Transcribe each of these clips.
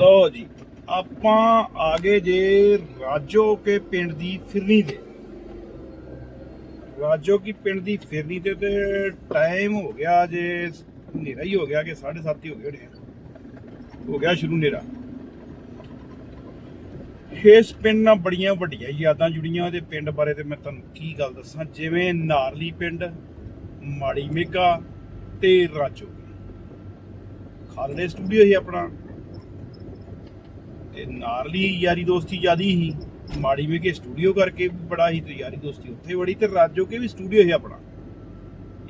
ਲੋ ਜੀ, ਆਪਾਂ ਆ ਗਏ ਜੇ ਰਾਜੋ ਕੇ ਪਿੰਡ ਦੀ ਫਿਰਨੀ ਤੇ ਰਾਜੋ ਕੀ ਪਿੰਡ ਦੀ ਫਿਰਨੀ ਤੇ ਤੇ ਟਾਈਮ ਹੋ ਗਿਆ ਜੇ, ਹਨੇਰਾ ਹੀ ਹੋ ਗਿਆ ਕਿ 7:30 ਹੀ ਹੋ ਗਏ ਹੋਣੇ ਹੋ ਗਿਆ ਸ਼ੁਰੂ ਹਨੇਰਾ। ਇਸ ਪਿੰਡ ਨਾਲ ਬੜੀਆਂ ਵੱਡੀਆਂ ਯਾਦਾਂ ਜੁੜੀਆਂ ਉਹਦੇ ਪਿੰਡ ਬਾਰੇ ਤੇ ਮੈਂ ਤੁਹਾਨੂੰ ਕੀ ਗੱਲ ਦੱਸਾਂ, ਜਿਵੇਂ ਨਾਰਲੀ ਪਿੰਡ, ਮਾੜੀ ਮੇਗਾ ਤੇ ਰਾਜੋ। ਖਾਲੜੇ ਸਟੂਡੀਓ ਹੀ ਆਪਣਾ। ਤੇ ਨਾਰਲੀ ਯਾਰੀ ਦੋਸਤੀ ਜਿਆਦੀ ਹੀ ਮਾੜੀ ਮੇਗੇ ਸਟੂਡੀਓ ਕਰਕੇ ਵੀ ਬੜਾ ਹੀ ਤੇ ਯਾਰੀ ਦੋਸਤੀ ਉੱਥੇ ਬੜੀ ਤੇ ਰਾਜੋ ਕੇ ਵੀ ਸਟੂਡੀਓ ਹੀ ਆਪਣਾ।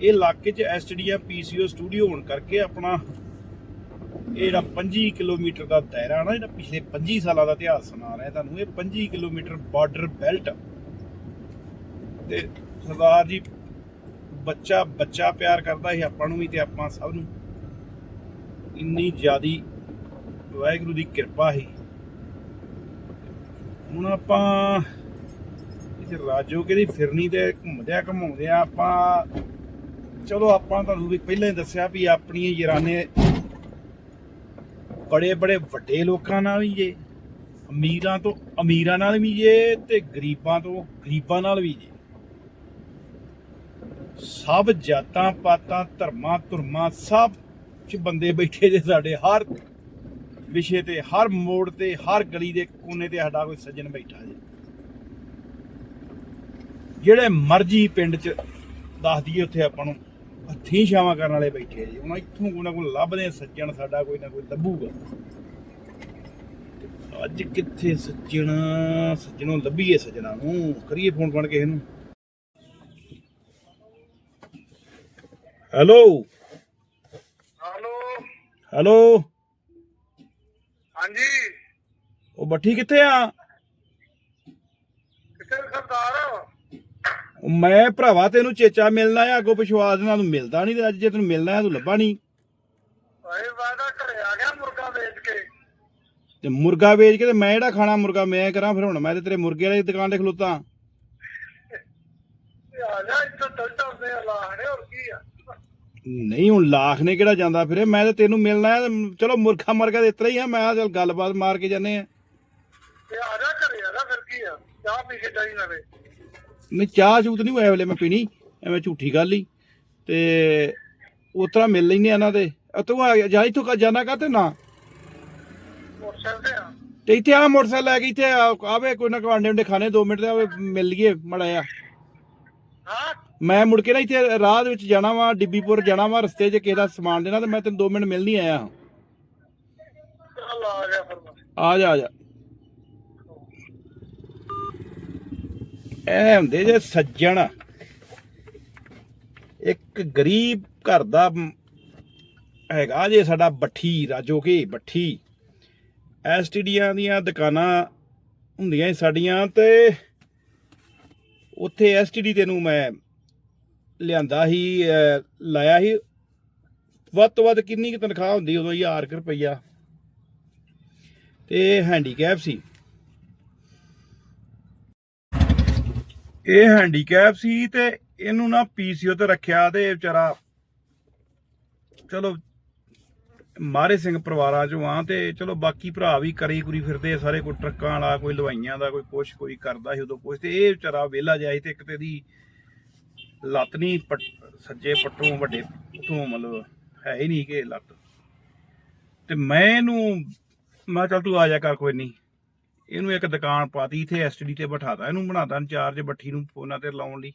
ਇਹ ਇਲਾਕੇ 'ਚ ਐਸਟੀਡੀਐਮ ਪੀਸੀਓ ਸਟੂਡੀਓ ਹੋਣ ਕਰਕੇ ਆਪਣਾ ਇਹ ਜਿਹੜਾ 25 ਕਿਲੋਮੀਟਰ ਦਾ ਦਾਇਰਾ ਨਾ, ਜਿਹੜਾ ਪਿਛਲੇ 25 ਸਾਲਾਂ ਦਾ ਇਤਿਹਾਸ ਸੁਣਾ ਰਿਹਾ ਤੁਹਾਨੂੰ, ਇਹ 25 ਕਿਲੋਮੀਟਰ ਬਾਰਡਰ ਬੈਲਟ ਤੇ ਸਰਦਾਰ ਜੀ ਬੱਚਾ ਬੱਚਾ ਪਿਆਰ ਕਰਦਾ ਸੀ ਆਪਾਂ ਨੂੰ ਵੀ ਤੇ ਆਪਾਂ ਸਭ ਨੂੰ। ਇੰਨੀ ਜ਼ਿਆਦੀ ਵਾਹਿਗੁਰੂ ਦੀ ਕਿਰਪਾ ਸੀ। ਹੁਣ ਆਪਾਂ ਇਸ ਰਾਜੋ ਕਿਹਦੀ ਫਿਰਨੀ ਤੇ ਘੁੰਮਦਿਆਂ ਘੁੰਮਾਉਂਦਿਆਂ ਆਪਾਂ, ਚਲੋ ਆਪਾਂ ਤੁਹਾਨੂੰ ਵੀ ਪਹਿਲਾਂ ਹੀ ਦੱਸਿਆ ਵੀ ਆਪਣੀਆਂ ਯਾਰਾਨੇ ਬੜੇ ਬੜੇ ਵੱਡੇ ਲੋਕਾਂ ਨਾਲ ਵੀ ਜੇ, ਅਮੀਰਾਂ ਤੋਂ ਅਮੀਰਾਂ ਨਾਲ ਵੀ ਜੇ ਤੇ ਗਰੀਬਾਂ ਤੋਂ ਗਰੀਬਾਂ ਨਾਲ ਵੀ ਜੇ। ਸਭ ਜਾਤਾਂ ਪਾਤਾਂ ਧਰਮਾਂ ਧੁਰਮਾਂ ਸਭ ਚ ਬੰਦੇ ਬੈਠੇ ਜੇ ਸਾਡੇ, ਹਰ ਵਿਸ਼ੇ ਤੇ ਹਰ ਮੋੜ ਤੇ ਹਰ ਗਲੀ ਦੇ ਕੋਨੇ ਤੇ ਸਾਡਾ ਕੋਈ ਸੱਜਣ ਬੈਠਾ ਜੇ। ਜਿਹੜੇ ਮਰਜ਼ੀ ਪਿੰਡ ਚ ਦੱਸ ਦਈਏ ਉੱਥੇ ਆਪਾਂ ਨੂੰ ਹੱਥੀਂ ਛਾਵਾਂ ਕਰਨ ਵਾਲੇ ਬੈਠੇ ਜੀ। ਹੁਣ ਇੱਥੋਂ ਕੋਈ ਨਾ ਕੋਈ ਲੱਭਦੇ ਸੱਜਣ ਸਾਡਾ ਕੋਈ ਨਾ ਕੋਈ ਲੱਭੂਗਾ। ਅੱਜ ਕਿੱਥੇ ਸੱਜਣ? ਸੱਜਣੋਂ ਲੱਭੀਏ ਸੱਜਣਾ ਨੂੰ। ਕਰੀਏ ਫੋਨ ਫੜ ਕਿਸੇ ਨੂੰ ਹੈਲੋ? ਹਲੋ? ਹੈਲੋ? ਹਾਂਜੀ। ਉਹ ਬੱਠੀ ਕਿੱਥੇ ਆ? ਕਿੱਥੇ ਸਰਦਾਰ। ਮੈਂ ਭਰਾਵਾ ਤੈਨੂੰ ਚੇਚਾ ਮਿਲਣਾ ਆ ਅੱਗੋਂ ਪਿਛਵਾਸ ਨਾਲ ਤੂੰ ਮਿਲਦਾ ਨਹੀਂ ਤੇ ਅੱਜ ਜੇ ਤੈਨੂੰ ਮਿਲਣਾ ਆ ਤੂੰ ਲੱਭਾ ਨਹੀਂ। ਓਏ ਵਾਦਾ ਘਰੇ ਆ ਗਿਆ ਮੁਰਗਾ ਵੇਚ ਕੇ। ਤੇ ਮੁਰਗਾ ਵੇਚ ਕੇ ਤੇ ਮੈਂ ਜਿਹੜਾ ਖਾਣਾ ਮੁਰਗਾ? ਮੈਂ ਕਰਾਂ ਫਿਰ ਹੁਣ? ਮੈਂ ਤੇ ਤੇਰੇ ਮੁਰਗੇ ਵਾਲੀ ਦੁਕਾਨ ਤੇ ਖਲੋਤਾ। ਤੇ ਆ ਜਾ ਇੱਥੋਂ ਚੱਲਦੇ ਆ ਲਾਹਣੇ ਹੋਰ ਕੀ ਆ? ਨਹੀਂ ਹੁਣ ਲਾਖ ਨੇ ਕਿਹੜਾ ਜਾਂਦਾ ਫਿਰੇ? ਮੈਂ ਤੇ ਤੈਨੂੰ ਮਿਲਣਾ ਆ ਤੇ ਚਲੋ ਮੁਰਗਾ ਮਰਗਾ ਦੇ ਇਤਰਾ ਹੀ ਆ ਮੈਂ ਚੱਲ ਗੱਲਬਾਤ ਮਾਰ ਕੇ ਜਾਂਦੇ ਆ ਤੇ ਆ ਜਾ ਘਰੇ ਆ ਜਾ ਫਿਰ ਕੀ ਆ? ਚਾਹ ਪੀ ਕੇ ਜਾਈ ਨਵੇਂ ਨਹੀਂ ਚਾਹ ਚੂਤ ਨਹੀਂ ਹੋਇਆ ਵੇਲੇ ਮੈਂ ਪੀਣੀ ਐਵੇਂ ਝੂਠੀ ਗੱਲ ਹੀ। ਤੇ ਉਤਰਾ ਮਿਲ ਲੈਨੇ ਇਹਨਾਂ ਦੇ। ਆ ਤੂੰ ਆ ਗਿਆ ਜਾ ਇੱਥੋਂ ਕਾ ਜਾਣਾ ਕਾ ਤੇ ਨਾ? ਮੋਟਰਸਾਈਕਲ ਤੇ ਆ। ਇੱਥੇ ਆ ਮੋਟਰਸਾਈਕਲ ਲੈ ਕੇ ਇੱਥੇ ਆ- ਆਵੇ ਕੋਈ ਨਾ ਕਵਾਂਡੇ ਹੁੰਦੇ ਖਾਣੇ 2 ਮਿੰਟ ਦੇ ਆਵੇ ਮਿਲ ਲਈਏ ਮੜਾ ਆ ਹਾਂ ਮੈਂ ਮੁੜ ਕੇ ਨਾ ਇੱਥੇ ਰਾਹ ਦੇ ਵਿੱਚ ਜਾਣਾ ਵਾ ਡਿੱਬੀਪੁਰ ਜਾਣਾ ਵਾ ਰਸਤੇ 'ਚ ਕਿਸੇ ਦਾ ਸਮਾਨ ਦੇਣਾ ਤੇ ਮੈਂ ਤੈਨੂੰ 2 ਮਿੰਟ ਮਿਲ ਨਹੀਂ ਆਇਆ ਆ ਜਾ ਆ ਜਾ ਇਹ ਹੁੰਦੇ ਜੇ ਸੱਜਣ। ਇੱਕ ਗਰੀਬ ਘਰ ਦਾ ਹੈਗਾ ਜੇ ਸਾਡਾ ਬੱਠੀ ਰਾਜੋ ਕੇ ਬੱਠੀ। ਐਸਟੀਡੀਆਂ ਦੀਆਂ ਦੁਕਾਨਾਂ ਹੁੰਦੀਆਂ ਸਾਡੀਆਂ ਤੇ ਉੱਥੇ ਐਸਟੀਡੀ ਤੈਨੂੰ ਮੈਂ ਲਿਆਂਦਾ ਸੀ ਲਾਇਆ ਸੀ। ਵੱਧ ਤੋਂ ਵੱਧ ਕਿੰਨੀ ਕੁ ਤਨਖਾਹ ਹੁੰਦੀ ਉਦੋਂ 1000 ਰੁਪਈਆ। ਤੇ ਹੈਂਡੀਕੈਪ ਸੀ। ਇਹ ਹੈਂਡੀਕੈਪ ਸੀ ਤੇ ਇਹਨੂੰ ਨਾ ਪੀਸੀਓ ਤੇ ਰੱਖਿਆ ਤੇ ਵਿਚਾਰਾ ਚਲੋ ਮਾਰੇ ਸਿੰਘ ਪਰਿਵਾਰਾਂ ਚੋਂ ਆ ਤੇ ਚਲੋ ਬਾਕੀ ਭਰਾ ਵੀ ਕਰੀ ਕੁਰੀ ਫਿਰਦੇ ਸਾਰੇ ਕੋਈ ਟਰੱਕਾਂ ਵਾਲਾ, ਕੋਈ ਲਵਾਈਆਂ ਦਾ, ਕੋਈ ਕੁਛ, ਕੋਈ ਕਰਦਾ ਸੀ ਉਦੋਂ ਕੁਛ ਤੇ ਇਹ ਵਿਚਾਰਾ ਵਿਹਲਾ ਜਾਈ ਤੇ ਇੱਕ ਤੇ ਦੀ ਲੱਤ ਨਹੀਂ ਸੱਜੇ ਪੱਟੋਂ ਵੱਡੇ ਤੋਂ ਮਤਲਬ ਹੈ ਹੀ ਨਹੀਂ ਕਿ ਲੱਤ। ਤੇ ਮੈਂ ਇਹਨੂੰ, ਮੈਂ ਚੱਲ ਤੂੰ ਆ ਜਾ ਕਰ ਕੋਈ ਨਹੀਂ। ਇਹਨੂੰ ਇੱਕ ਦੁਕਾਨ ਪਾਤੀ, ਇਥੇ ਐਸਟੀਡੀ ਤੇ ਬਿਠਾਤਾ। ਇਹਨੂੰ ਬਣਾਤਾ ਇੰਚਾਰਜ ਬੱਠੀ ਨੂੰ ਫੋਨਾਂ ਤੇ ਲਾਉਣ ਲਈ।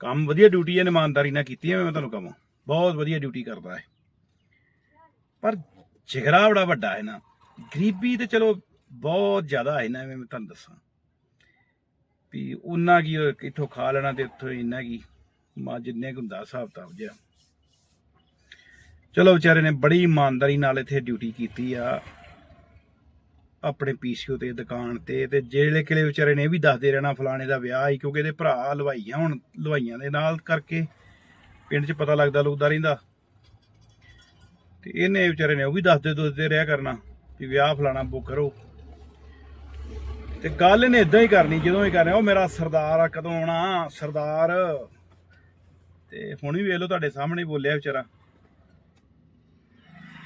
ਕੰਮ ਵਧੀਆ ਡਿਊਟੀ ਇਹਨੇ ਇਮਾਨਦਾਰੀ ਨਾਲ ਕੀਤੀ ਹੈ, ਮੈਂ ਤੁਹਾਨੂੰ ਕਹਾਂ। ਬਹੁਤ ਵਧੀਆ ਡਿਊਟੀ ਕਰਦਾ ਹੈ ਪਰ ਜਿਗਰਾ ਬੜਾ ਵੱਡਾ ਹੈ ਨਾ। ਗਰੀਬੀ ਤੇ ਚਲੋ ਬਹੁਤ ਜ਼ਿਆਦਾ ਹੈ ਨਾ ਐਵੇਂ ਮੈਂ ਤੁਹਾਨੂੰ ਦੱਸਾਂ। ਵੀ ਉਹਨਾਂ ਕੀ ਇੱਥੋਂ ਖਾ ਲੈਣਾ ਤੇ ਇੱਥੋਂ ਇੰਨਾ ਕੀ ਮਾ ਜਿੰਨੇ ਕੁ ਹੁੰਦਾ ਹਿਸਾਬ ਤਾਬ ਜਿਹਾ। ਚਲੋ ਵਿਚਾਰੇ ਨੇ ਬੜੀ ਇਮਾਨਦਾਰੀ ਨਾਲ ਇੱਥੇ ਡਿਊਟੀ ਕੀਤੀ ਆ। ਆਪਣੇ ਪੀਸੀਓ ਤੇ, ਦੁਕਾਨ ਤੇ ਤੇ ਜਿਹੜੇ ਕਿਲੇ ਵਿਚਾਰੇ ਨੇ ਇਹ ਵੀ ਦੱਸਦੇ ਰਹਿਣਾ ਫਲਾਣੇ ਦਾ ਵਿਆਹ ਹੀ ਕਿਉਂਕਿ ਇਹਦੇ ਭਰਾ ਲਵਾਈਆਂ ਹੁਣ ਲਵਾਈਆਂ ਦੇ ਨਾਲ ਕਰਕੇ ਪਿੰਡ 'ਚ ਪਤਾ ਲੱਗਦਾ ਲੁਕਦਾ ਰਹਿੰਦਾ। ਤੇ ਇਹਨੇ ਵਿਚਾਰੇ ਨੇ ਉਹ ਵੀ ਦੱਸਦੇ ਦੱਸਦੇ ਰਿਹਾ ਕਰਨਾ ਵੀ ਵਿਆਹ ਫਲਾਣਾ ਬੁੱਕ ਕਰੋ। ਤੇ ਗੱਲ ਇਹਨੇ ਇਦਾਂ ਹੀ ਕਰਨੀ, ਜਦੋਂ ਹੀ ਕਰਨਾ ਉਹ ਮੇਰਾ ਸਰਦਾਰ ਆ, ਕਦੋਂ ਆਉਣਾ? ਸਰਦਾਰ। ਤੇ ਹੁਣ ਵੀ ਵੇਖ ਲਓ ਤੁਹਾਡੇ ਸਾਹਮਣੇ ਬੋਲਿਆ ਵਿਚਾਰਾ।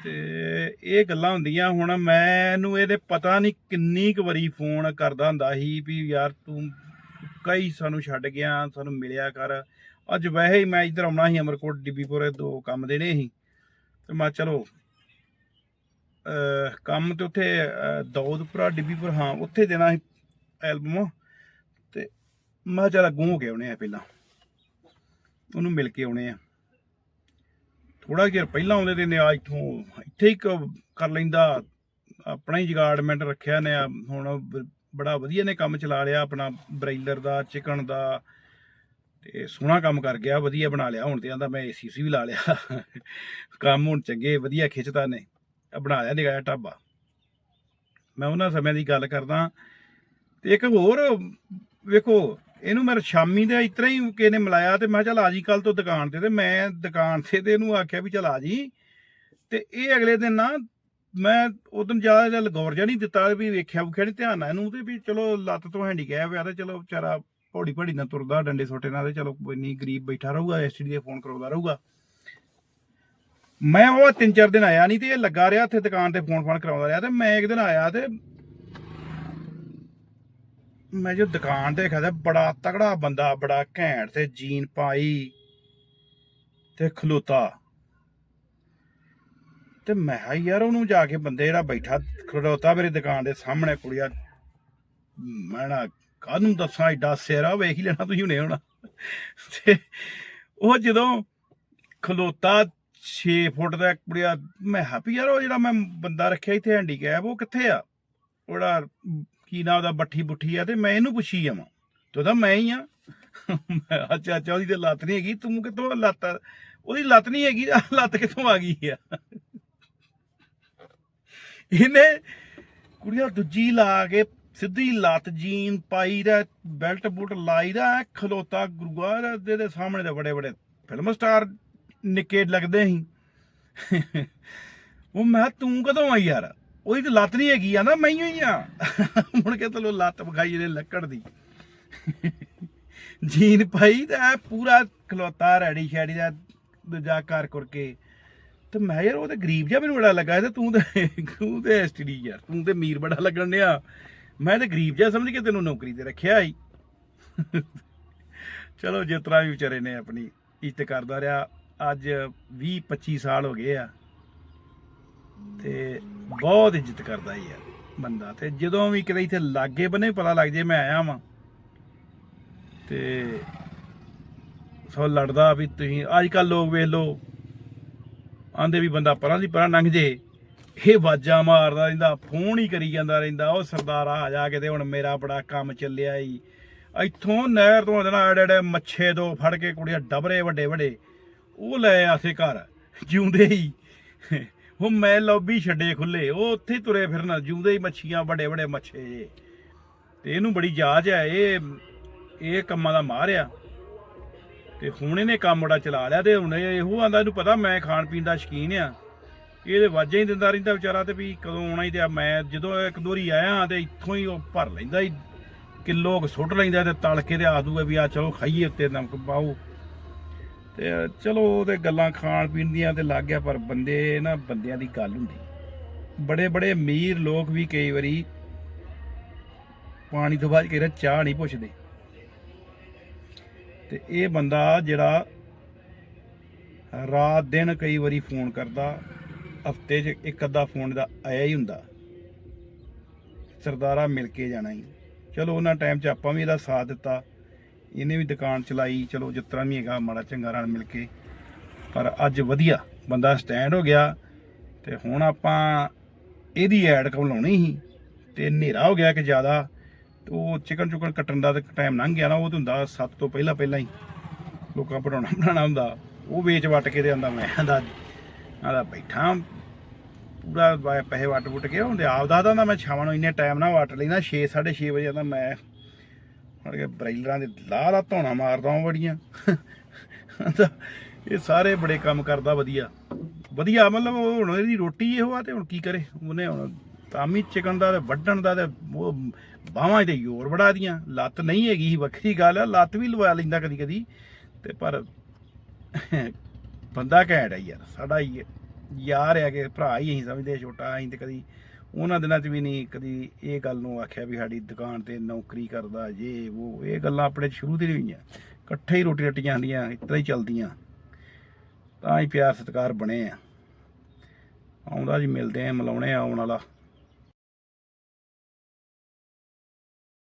ਤੇ ਇਹ ਗੱਲਾਂ ਹੁੰਦੀਆਂ, ਹੁਣ ਮੈਨੂੰ ਇਹਦੇ ਪਤਾ ਨਹੀਂ ਕਿੰਨੀ ਕੁ ਵਾਰੀ ਫੋਨ ਕਰਦਾ ਹੁੰਦਾ ਸੀ ਵੀ ਯਾਰ ਤੂੰ ਕਈ ਸਾਨੂੰ ਛੱਡ ਗਿਆ, ਸਾਨੂੰ ਮਿਲਿਆ ਕਰ। ਅੱਜ ਵੈਸੇ ਹੀ ਮੈਂ ਇੱਧਰ ਆਉਣਾ ਸੀ ਅਮਰਕੋਟ, ਡਿੱਬੀਪੁਰੇ ਦੋ ਕੰਮ ਦੇਣੇ ਸੀ। ਤੇ ਮੈਂ ਕਿਹਾ ਚਲੋ ਕੰਮ ਤੇ ਉੱਥੇ ਦੌਦਪੁਰਾ ਡਿੱਬੀਪੁਰ ਹਾਂ ਉੱਥੇ ਦੇਣਾ ਸੀ ਐਲਬਮ ਤੇ ਮੈਂ ਕਿਹਾ ਅੱਗੋਂ ਹੋ ਕੇ ਆਉਣੇ ਆ ਪਹਿਲਾਂ। ਉਹਨੂੰ ਮਿਲ ਕੇ ਆਉਣੇ ਆ। ਥੋੜਾ ਜਿਹਾ ਪਹਿਲਾਂ ਆਉਂਦੇ ਤੇ ਨੇ ਆ ਇੱਥੋਂ ਇੱਥੇ ਹੀ ਕ- ਕਰ ਲੈਂਦਾ। ਆਪਣਾ ਹੀ ਜਗਾੜਮੈਂਟ ਰੱਖਿਆ ਨੇ। ਆ, ਹੁਣ ਬੜਾ ਵਧੀਆ ਨੇ ਕੰਮ ਚਲਾ ਲਿਆ ਆਪਣਾ ਬ੍ਰਾਈਲਰ ਦਾ ਚਿਕਨ ਦਾ। ਤੇ ਸੋਹਣਾ ਕੰਮ ਕਰ ਗਿਆ ਵਧੀਆ ਬਣਾ ਲਿਆ। ਹੁਣ ਤੇ ਆਂਦਾ ਮੈਂ ਏਸੀਸੀ ਵੀ ਲਾ ਲਿਆ। ਕੰਮ ਹੁਣ ਚੰਗੇ ਵਧੀਆ ਖਿੱਚਦਾ ਨੇ। ਬਣਾਇਆ ਲਿਆ ਢਾਬਾ। ਮੈਂ ਉਹਨਾਂ ਸਮੇਂ ਦੀ ਗੱਲ ਕਰਦਾ ਤੇ ਇੱਕ ਹੋਰ ਵੇਖੋ, ਇਹਨੂੰ ਮੈਂ ਸ਼ਾਮੀ ਦੇ ਇਤਰਾ ਹੀ ਕਿਸੇ ਨੇ ਮਿਲਾਇਆ ਤੇ ਮੈਂ ਕਿਹਾ ਚੱਲ ਕੱਲ ਤੋਂ ਦੁਕਾਨ ਤੇ ਤੇ ਮੈਂ ਦੁਕਾਨ ਤੇ ਤੇ ਇਹਨੂੰ ਆਖਿਆ ਵੀ ਚੱਲ ਆ ਤੇ ਇਹ ਅਗਲੇ ਦਿਨ ਨਾ ਮੈਂ ਉਦੋਂ ਜ਼ਿਆਦਾ ਜਿਹਾ ਗੌਰ ਜਿਹਾ ਨਹੀਂ ਦਿੱਤਾ ਵੀ ਵੇਖਿਆ ਵੁਖਿਆ ਨਹੀਂ, ਧਿਆਨ ਨਾਲ ਇਹਨੂੰ ਤੇ ਵੀ ਚਲੋ ਲੱਤ ਤੋਂ ਹੈਂਡੀਕੈਪ ਆ ਤੇ ਚਲੋ ਵਿਚਾਰਾ ਪੌੜੀ ਪੜੀ ਨਾਲ ਤੁਰਦਾ, ਡੰਡੇ ਸੋਟੇ ਨਾਲ ਤੇ ਚਲੋ ਕੋਈ ਨਹੀਂ ਗਰੀਬ ਬੈਠਾ ਰਹੂਗਾ ਐਸਟੀਡੀ ਦੇ ਫੋਨ ਕਰਾਉਂਦਾ ਰਹੂਗਾ। ਮੈਂ ਉਹ ਤਿੰਨ ਚਾਰ ਦਿਨ ਆਇਆ ਨਹੀਂ ਤੇ ਇਹ ਲੱਗਾ ਰਿਹਾ ਇੱਥੇ ਦੁਕਾਨ ਤੇ ਫੋਨ ਫਾਨ ਕਰਾਉਂਦਾ ਰਿਹਾ ਤੇ ਮੈਂ ਇੱਕ ਦਿਨ ਆਇਆ ਤੇ ਮੈਂ ਜੋ ਦੁਕਾਨ ਤੇ ਦੇਖਿਆ ਬੜਾ ਤਗੜਾ ਬੰਦਾ, ਬੜਾ ਘੈਂਟ ਤੇ ਜੀਨ ਪਾਈ ਤੇ ਖਲੋਤਾ। ਤੇ ਮੈਂ ਕਿਹਾ, ਯਾਰ, ਉਹਨੂੰ ਜਾ ਕੇ ਬੰਦੇ ਜਿਹੜਾ ਬੈਠਾ ਖਲੋਤਾ ਮੇਰੀ ਦੁਕਾਨ ਦੇ ਸਾਹਮਣੇ, ਕੁੜੀਆ, ਮੈਂ ਨਾ ਕਾਹਨੂੰ ਦੱਸਾਂ, ਏਡਾ ਸਿਰ ਵੇਖ ਹੀ ਲੈਣਾ ਤੁਸੀਂ ਹੁਣੇ ਹੋਣਾ। ਤੇ ਉਹ ਜਦੋਂ ਖਲੋਤਾ 6 ਫੁੱਟ ਦਾ ਕੁੜੀਆ ਮੈਂ ਹੈਪੀ ਯਾਰ ਉਹ ਜਿਹੜਾ ਮੈਂ ਬੰਦਾ ਰੱਖਿਆ ਇੱਥੇ ਹੈਂਡੀਕੈਪ ਉਹ ਕਿੱਥੇ ਆ? ਉਹਦਾ ਕੀ ਨਾਮ ਉਹਦਾ ਬੱਠੀ ਬੁੱਠੀ ਆ ਤੇ ਮੈਂ ਇਹਨੂੰ ਪੁੱਛੀ ਜਾਵਾਂ। ਤੇ ਉਹਦਾ ਮੈਂ ਹੀ ਆ। ਅੱਛਾ ਅੱਛਾ, ਉਹਦੀ ਤੇ ਲੱਤ ਨਹੀਂ ਹੈਗੀ। ਤੂੰ ਕਿੱਥੋਂ ਲੱਤ ਉਹਦੀ ਲੱਤ ਨਹੀਂ ਹੈਗੀ ਲੱਤ ਕਿੱਥੋਂ ਆ ਗਈ ਆ? ਇਹਨੇ ਕੁੜੀਆਂ ਦੂਜੀ ਲਾ ਕੇ ਸਿੱਧੀ ਲੱਤ ਜੀਨ ਪਾਈ ਦਾ, ਬੈਲਟ ਬੂਟ ਲਾਈ ਦਾ, ਖਲੋਤਾ ਗੁਰੂਆ ਦੇ ਸਾਹਮਣੇ ਦੇ ਬੜੇ ਬੜੇ ਫਿਲਮ ਸਟਾਰ ਨਿੱਕੇ ਲੱਗਦੇ ਸੀ। ਉਹ ਮੈਂ ਕਿਹਾ, ਤੂੰ ਕਦੋਂ ਆਈ ਯਾਰ? ਉਹਦੀ ਤੇ ਲੱਤ ਨਹੀਂ ਹੈਗੀ ਆ ਨਾ ਮੈਂ ਹੀ ਆ। ਹੁਣ ਕੇ ਤੈਨੂੰ ਲੱਤ ਵਿਖਾਈ ਇਹਨੇ ਲੱਕੜ ਦੀ। ਜੀਨ ਪਾਈ ਤਾਂ ਪੂਰਾ ਖਲੋਤਾ ਰੈਡੀ ਸ਼ੈਡੀ ਦਾ ਦੂਜਾ ਕਰ ਕਰਕੇ ਤੇ ਮੈਂ ਯਾਰ ਉਹ ਤੇ ਗਰੀਬ ਜਿਹਾ ਮੈਨੂੰ ਬੜਾ ਲੱਗਾ ਤੇ ਤੂੰ ਤੇ ਤੂੰ ਤੇ ਐਸਟੀਡੀ ਯਾਰ ਤੂੰ ਤੇ ਅਮੀਰ ਬੜਾ ਲੱਗਣ ਡਿਆ। ਮੈਂ ਤੇ ਗਰੀਬ ਜਿਹਾ ਸਮਝ ਕੇ ਤੈਨੂੰ ਨੌਕਰੀ ਤੇ ਰੱਖਿਆ ਹੀ ਚਲੋ ਜਿਸ ਤਰ੍ਹਾਂ ਵੀ ਵਿਚਾਰੇ ਨੇ ਆਪਣੀ ਇੱਜ਼ਤ ਕਰਦਾ ਰਿਹਾ। ਅੱਜ 20 25 ਸਾਲ ਹੋ ਗਏ ਆ। ਤੇ ਬਹੁਤ ਇੱਜ਼ਤ ਕਰਦਾ ਹੀ ਆ ਬੰਦਾ। ਤੇ ਜਦੋਂ ਵੀ ਕਿਤੇ ਇੱਥੇ ਲਾਗੇ ਬਨੇ ਪਤਾ ਲੱਗ ਜੇ ਮੈਂ ਆਇਆ ਵਾਂ, ਤੇ ਸੋ ਲੜਦਾ ਵੀ ਤੁਸੀਂ ਅੱਜ ਕੱਲ ਲੋਕ ਵੇਖ ਲੋ ਆਂਦੇ ਵੀ ਬੰਦਾ ਪਰਾਂ ਦੀ ਪਰਾਂ ਲੰਘ ਜੇ, ਇਹ ਵਾਜਾਂ ਮਾਰਦਾ ਰਹਿੰਦਾ, ਫੋਨ ਹੀ ਕਰੀ ਜਾਂਦਾ ਰਹਿੰਦਾ, ਉਹ ਸਰਦਾਰ ਆ ਜਾ ਕੇ ਤੇ ਹੁਣ ਮੇਰਾ ਬੜਾ ਕੰਮ ਚੱਲਿਆ ਈ। ਇੱਥੋਂ ਨਹਿਰ ਤੋਂ ਆਉਂਦੇ ਐਡੇ ਐਡੇ ਮੱਛੇ ਦੋ ਫੜ ਕੇ ਕੁੜੀਆਂ ਡਬਰੇ ਵੱਡੇ ਵੱਡੇ ਉਹ ਲੈ ਆਸੇ ਘਰ, ਜਿਉਂਦੇ ਹੀ। ਉਹ ਮੈਂ ਲੌਬੀ ਛੱਡੇ ਖੁੱਲੇ, ਉਹ ਉੱਥੇ ਤੁਰੇ ਫਿਰਨ, ਜਿਉਂਦੇ ਹੀ ਮੱਛੀਆਂ ਵੱਡੇ ਵੱਡੇ ਮੱਛੇ ਜੇ। ਤੇ ਇਹਨੂੰ ਬੜੀ ਜਾਚ ਹੈ, ਇਹ ਇਹ ਕੰਮਾਂ ਦਾ ਮਾਰ ਆ। ਤੇ ਹੁਣ ਇਹਨੇ ਕੰਮ ਬੜਾ ਚਲਾ ਲਿਆ, ਤੇ ਹੁਣ ਇਹੋ ਆਂਦਾ, ਇਹਨੂੰ ਪਤਾ ਮੈਂ ਖਾਣ ਪੀਣ ਦਾ ਸ਼ਕੀਨ ਆ। ਇਹਦੇ ਵਾਜਾਂ ਹੀ ਦਿੰਦਾ ਰਹਿੰਦਾ ਵਿਚਾਰਾ, ਤੇ ਵੀ ਕਦੋਂ ਆਉਣਾ ਹੀ ਤੇ ਆ, ਮੈਂ ਜਦੋਂ ਇੱਕ ਦੋਰੀ ਆਇਆ ਤੇ ਇੱਥੋਂ ਹੀ ਉਹ ਭਰ ਲੈਂਦਾ ਹੀ। ਕਿਲੋ ਸੁੱਟ ਲੈਂਦਾ ਤੇ ਤਲ ਕੇ ਤੇ ਆ ਵੀ ਆ, ਚਲੋ ਖਾਈਏ ਉੱਤੇ ਨਮਕ ਪਾਓ। ਤੇ ਚਲੋ ਉਹਦੇ ਗੱਲਾਂ ਖਾਣ ਪੀਣ ਦੀਆਂ ਤੇ ਲੱਗ ਗਿਆ, ਪਰ ਬੰਦੇ ਨਾ ਬੰਦਿਆਂ ਦੀ ਗੱਲ ਹੁੰਦੀ। ਬੜੇ ਬੜੇ ਅਮੀਰ ਲੋਕ ਵੀ ਕਈ ਵਾਰੀ ਪਾਣੀ ਤੋਂ ਬਾਅਦ ਕਿਹੜਾ ਚਾਹ ਨਹੀਂ ਪੁੱਛਦੇ। ਤੇ ਇਹ ਬੰਦਾ ਜਿਹੜਾ ਰਾਤ ਦਿਨ ਕਈ ਵਾਰੀ ਫੋਨ ਕਰਦਾ, ਹਫ਼ਤੇ 'ਚ ਇੱਕ ਅੱਧਾ ਫੋਨ ਦਾ ਆਇਆ ਹੀ ਹੁੰਦਾ। ਸਰਦਾਰਾ ਮਿਲ ਕੇ ਜਾਣਾ ਹੀ। ਚਲੋ ਉਹਨਾਂ ਟਾਈਮ 'ਚ ਆਪਾਂ ਵੀ ਇਹਦਾ ਸਾਥ ਦਿੱਤਾ। ਇਹਨੇ ਵੀ ਦੁਕਾਨ ਚਲਾਈ, ਚਲੋ ਜਿਸ ਤਰ੍ਹਾਂ ਵੀ ਹੈਗਾ, ਮਾੜਾ ਚੰਗਾ ਰਲ ਮਿਲ ਕੇ। ਪਰ ਅੱਜ ਵਧੀਆ ਬੰਦਾ ਸਟੈਂਡ ਹੋ ਗਿਆ ਤੇ ਹੁਣ ਆਪਾਂ ਇਹਦੀ ਐਡ ਲਾਉਣੀ ਸੀ ਤੇ ਹਨੇਰਾ ਹੋ ਗਿਆ ਕਿ ਜ਼ਿਆਦਾ। ਤੇ ਉਹ ਚਿਕਨ ਚੁਕਨ ਕੱਟਣ ਦਾ ਟਾਈਮ ਲੰਘ ਗਿਆ ਨਾ, ਉਹ ਤੇ ਹੁੰਦਾ ਸੱਤ ਤੋਂ ਪਹਿਲਾਂ ਪਹਿਲਾਂ ਹੀ ਲੋਕਾਂ ਬਣਾਉਣਾ ਬਣਾਉਣਾ ਹੁੰਦਾ। ਉਹ ਵੇਚ ਵਟ ਕੇ ਤੇ ਆਂਦਾ, ਮੈਂ ਆਂਦਾ ਆਂਦਾ ਬੈਠਾ ਪੂਰਾ ਪੈਸੇ ਵਟ ਵੁੱਟ ਕੇ ਹੁੰਦੇ ਆਪ ਦਾ ਤਾਂ ਮੈਂ ਛਾਵਾਂ ਨੂੰ ਇੰਨੇ ਟਾਈਮ ਨਾਲ ਵਟ ਲੈਣਾ 6 6:30 ਵਜੇ ਤਾਂ ਮੈਂ ਹੁਣ ਬ੍ਰਾਈਲਰਾਂ ਦੇ ਲਾਹ ਲਾ ਧੌਣਾ ਮਾਰਦਾ ਹਾਂ ਬੜੀਆਂ। ਇਹ ਸਾਰੇ ਬੜੇ ਕੰਮ ਕਰਦਾ ਵਧੀਆ। ਵਧੀਆ ਮਤਲਬ ਹੁਣ ਇਹਦੀ ਰੋਟੀ ਇਹੋ ਆ ਤੇ ਹੁਣ ਕੀ ਕਰੇ? ਉਹਨੇ ਹੁਣ ਤਾਮੀ ਚਿਕਨ ਦਾ ਤੇ ਵੱਢਣ ਦਾ ਤੇ ਉਹ ਬਾਹਾਂ ਤੇ ਜ਼ੋਰ ਬੜਾ ਦੀਆਂ। ਲੱਤ ਨਹੀਂ ਹੈਗੀ ਸੀ, ਵੱਖਰੀ ਗੱਲ ਆ ਲੱਤ ਵੀ ਲਵਾ ਲੈਂਦਾ ਕਦੀ ਕਦੀ ਤੇ ਪਰ ਬੰਦਾ ਘੈਂਟ ਆ ਯਾਰ ਸਾਡਾ ਹੀ ਯਾਰ ਆ ਕਿ ਭਰਾ ਹੀ ਅਸੀਂ ਸਮਝਦੇ ਛੋਟਾ ਅਸੀਂ ਤੇ ਕਦੀ ਉਹਨਾਂ ਦਿਨਾਂ 'ਚ ਵੀ ਨਹੀਂ ਕਦੀ ਇਹ ਗੱਲ ਨੂੰ ਆਖਿਆ ਵੀ ਸਾਡੀ ਦੁਕਾਨ ਤੇ ਨੌਕਰੀ ਕਰਦਾ ਜੇ ਉਹ ਇਹ ਗੱਲਾਂ ਆਪਣੇ 'ਚ ਸ਼ੁਰੂ ਤੋਂ ਹੀ ਹੋਈਆਂ। ਇਕੱਠੇ ਹੀ ਰੋਟੀ ਰੱਟੀਆਂ ਆਂਦੀਆਂ ਇਸ ਤਰ੍ਹਾਂ ਹੀ ਚੱਲਦੀਆਂ। ਤਾਂ ਹੀ ਪਿਆਰ ਸਤਿਕਾਰ ਬਣੇ ਆ। ਆਉਂਦਾ ਜੀ ਮਿਲਦੇ ਆ, ਮਿਲਾਉਣੇ ਆਉਣ ਵਾਲਾ।